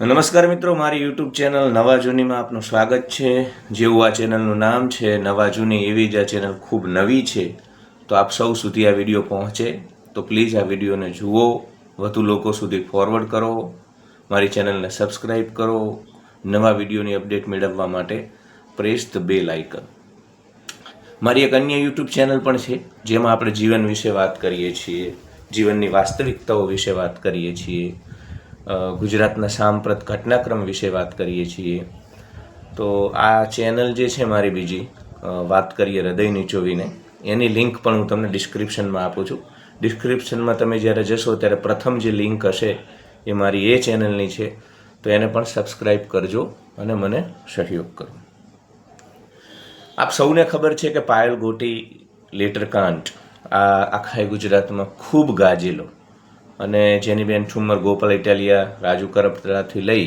નમસ્કાર મિત્રો, મારી યુટ્યુબ ચેનલ નવા જૂનીમાં આપનું સ્વાગત છે. જેવું આ ચેનલનું નામ છે, નવા જૂની એવી જ આ ચેનલ ખૂબ નવી છે, તો આપ સૌ સુધી આ વીડિયો પહોંચે. તો પ્લીઝ આ વિડીયોને જુઓ, વધુ લોકો સુધી ફોરવર્ડ કરો, મારી ચેનલને સબસ્ક્રાઈબ કરો, નવા વિડીયોની અપડેટ મેળવવા માટે પ્રેસ ધ બેલ આઇકન મારી એક અન્ય યુટ્યુબ ચેનલ પણ છે, જેમાં આપણે જીવન વિશે વાત કરીએ છીએ, જીવનની વાસ્તવિકતાઓ વિશે વાત કરીએ છીએ. ગુજરાતના સાંપ્રત ઘટનાક્રમ વિશે વાત કરીએ છીએ. તો આ ચેનલ જે છે મારી બીજી વાત કરીએ હૃદય નીચોવીને એની લિંક પણ હું તમને ડિસ્ક્રિપ્શનમાં આપું છું. ડિસ્ક્રિપ્શનમાં તમે જ્યારે જશો ત્યારે પ્રથમ જે લિંક હશે એ મારી એ ચેનલની છે. તો એને પણ સબસ્ક્રાઈબ કરજો અને મને સહયોગ કરો. આપ સૌને ખબર છે કે પાયલ ગોટી લેટરકાંટ આ આખા ગુજરાતમાં ખૂબ ગાજેલો અને જેની બેન ઠુમ્મર ગોપાલ ઇટાલિયા, રાજુ કરપરાથી લઈ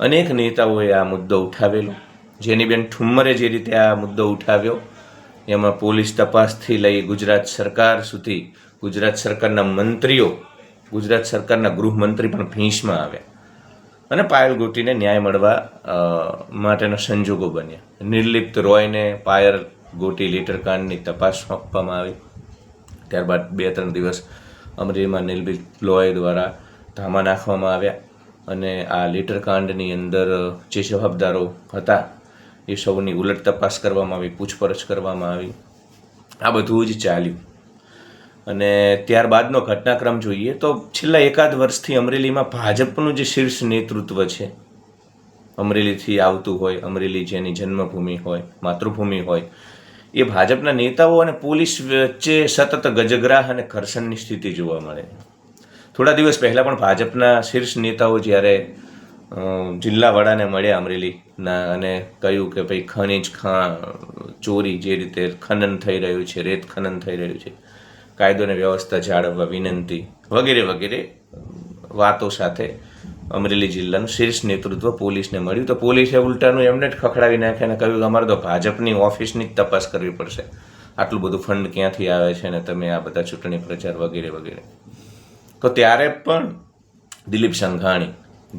અનેક નેતાઓએ આ મુદ્દો ઉઠાવેલો. જેની બેન ઠુમ્મરે જે રીતે આ મુદ્દો ઉઠાવ્યો, એમાં પોલીસ તપાસથી લઈ ગુજરાત સરકાર સુધી, ગુજરાત સરકારના મંત્રીઓ, ગુજરાત સરકારના ગૃહમંત્રી પણ ભીંસમાં આવ્યા અને પાયલ ગોટીને ન્યાય મળવા માટેના સંજોગો બન્યા. નિર્લિપ્ત રોયને પાયલ ગોટી લીટરકાંડની તપાસ સોંપવામાં આવી. ત્યારબાદ બે ત્રણ દિવસ અમરેલીમાં નીલબી લોય દ્વારા ધામા નાખવામાં આવ્યા અને આ લીટરકાંડની અંદર જે જવાબદારો હતા એ સૌની ઉલટ તપાસ કરવામાં આવી, પૂછપરછ કરવામાં આવી. આ બધું જ ચાલ્યું. અને ત્યારબાદનો ઘટનાક્રમ જોઈએ તો છેલ્લા એકાદ વર્ષથી અમરેલીમાં ભાજપનું જે શીર્ષ નેતૃત્વ છે, અમરેલીથી આવતું હોય, અમરેલી જેની જન્મભૂમિ હોય, માતૃભૂમિ હોય એ ભાજપના નેતાઓ અને પોલીસ વચ્ચે સતત ગજગ્રાહ અને ઘર્ષણની સ્થિતિ જોવા મળે થોડા દિવસ પહેલાં પણ ભાજપના શીર્ષ નેતાઓ જ્યારે જિલ્લા વડાને મળ્યા અમરેલીના અને કહ્યું કે ભાઈ ખનીજ ખા ચોરી જે રીતે ખનન થઈ રહ્યું છે, રેત ખનન થઈ રહ્યું છે, કાયદો અને વ્યવસ્થા જાળવવા વિનંતી વગેરે વગેરે વાતો સાથે અમરેલી જિલ્લાનું શીર્ષ નેતૃત્વ પોલીસને મળ્યું. તો પોલીસે ઉલટાનું એમને જ ખખડાવી નાખ્યા અને કહ્યું કે અમારે તો ભાજપની ઓફિસની જ તપાસ કરવી પડશે. આટલું બધું ફંડ ક્યાંથી આવે છે અને તમે આ બધા ચૂંટણી પ્રચાર વગેરે વગેરે. તો ત્યારે પણ દિલીપ સંઘાણી,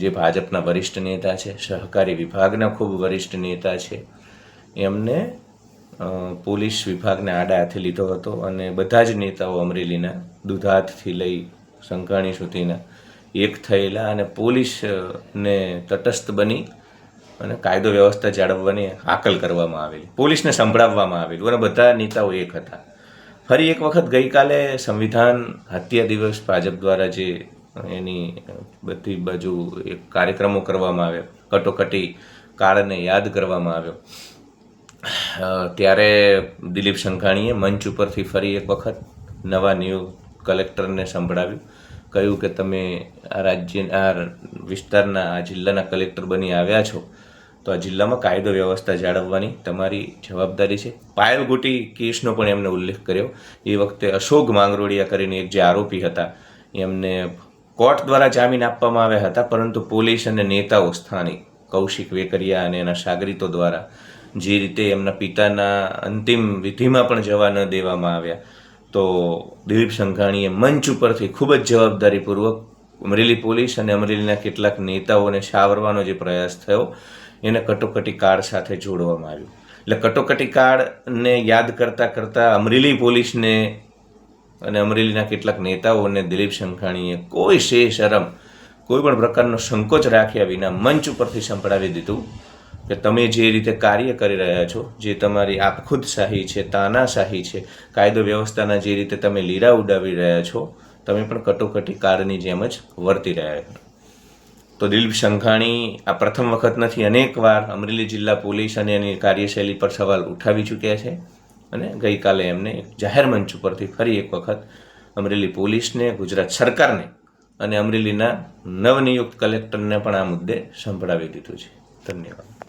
જે ભાજપના વરિષ્ઠ નેતા છે, સહકારી વિભાગના ખૂબ વરિષ્ઠ નેતા છે, એમને પોલીસ વિભાગને આડા હાથે લીધો હતો અને બધા જ નેતાઓ અમરેલીના દુધાતથી લઈ સંઘાણી સુધીના એક થયેલા અને પોલીસને તટસ્થ બની અને કાયદો વ્યવસ્થા જાળવવાની હાકલ કરવામાં આવેલી. પોલીસને સંભળાવવામાં આવેલું અને બધા નેતાઓ એક હતા. ફરી એક વખત ગઈકાલે સંવિધાન હત્યા દિવસ ભાજપ દ્વારા જે એની બધી બાજુ એક કાર્યક્રમો કરવામાં આવ્યો, કટોકટી કાળને યાદ કરવામાં આવ્યો. ત્યારે દિલીપ સંઘાણીએ મંચ ઉપરથી ફરી એક વખત નવા ન્યૂ કલેક્ટરને સંભળાવ્યું. કહ્યું કે તમે આ રાજ્ય, આ વિસ્તારના, આ જિલ્લાના કલેક્ટર બની આવ્યા છો, તો આ જિલ્લામાં કાયદો વ્યવસ્થા જાળવવાની તમારી જવાબદારી છે. પાયલ ગોટી કેસનો પણ એમને ઉલ્લેખ કર્યો. એ વખતે અશોક માંગરોળિયા કરીને એક જે આરોપી હતા, એમને કોર્ટ દ્વારા જામીન આપવામાં આવ્યા હતા, પરંતુ પોલીસ અને નેતાઓ સ્થાનિક કૌશિક વેકરિયા અને એના સાગરીતો દ્વારા જે રીતે એમના પિતાના અંતિમ વિધિમાં પણ જવા ન દેવામાં આવ્યા તો દિલીપ સંઘાણીએ મંચ ઉપરથી ખૂબ જ જવાબદારીપૂર્વક અમરેલી પોલીસ અને અમરેલીના કેટલાક નેતાઓને સાવરવાનો જે પ્રયાસ થયો, એને કટોકટી કાર્ડ સાથે જોડવામાં આવ્યું. એટલે કટોકટી કાર્ડને યાદ કરતાં કરતાં અમરેલી પોલીસને અને અમરેલીના કેટલાક નેતાઓને દિલીપ સંઘાણીએ કોઈ શે શરમ કોઈ પણ પ્રકારનો સંકોચ રાખ્યા વિના મંચ ઉપરથી સંભળાવી દીધું. કે તમે જે રીતે કાર્ય કરી રહ્યા છો, જે તમારી આપખુદશાહી છે, તાનાશાહી છે, કાયદો વ્યવસ્થાના જે રીતે તમે લીરા ઉડાવી રહ્યા છો, તમે પણ કટોકટી કારની જેમ જ વર્તી રહ્યા છો. તો દિલીપ સંઘાણી, આ પ્રથમ વખત નથી, અનેકવાર અમરેલી જિલ્લા પોલીસ અને એની કાર્યશૈલી પર સવાલ ઉઠાવી ચૂક્યા છે અને ગઈકાલે એમને જાહેર મંચ ઉપરથી ફરી એક વખત અમરેલી પોલીસને, ગુજરાત સરકારને અને અમરેલીના નવનિયુક્ત કલેક્ટરને પણ આ મુદ્દે સંભળાવી દીધું છે. ધન્યવાદ.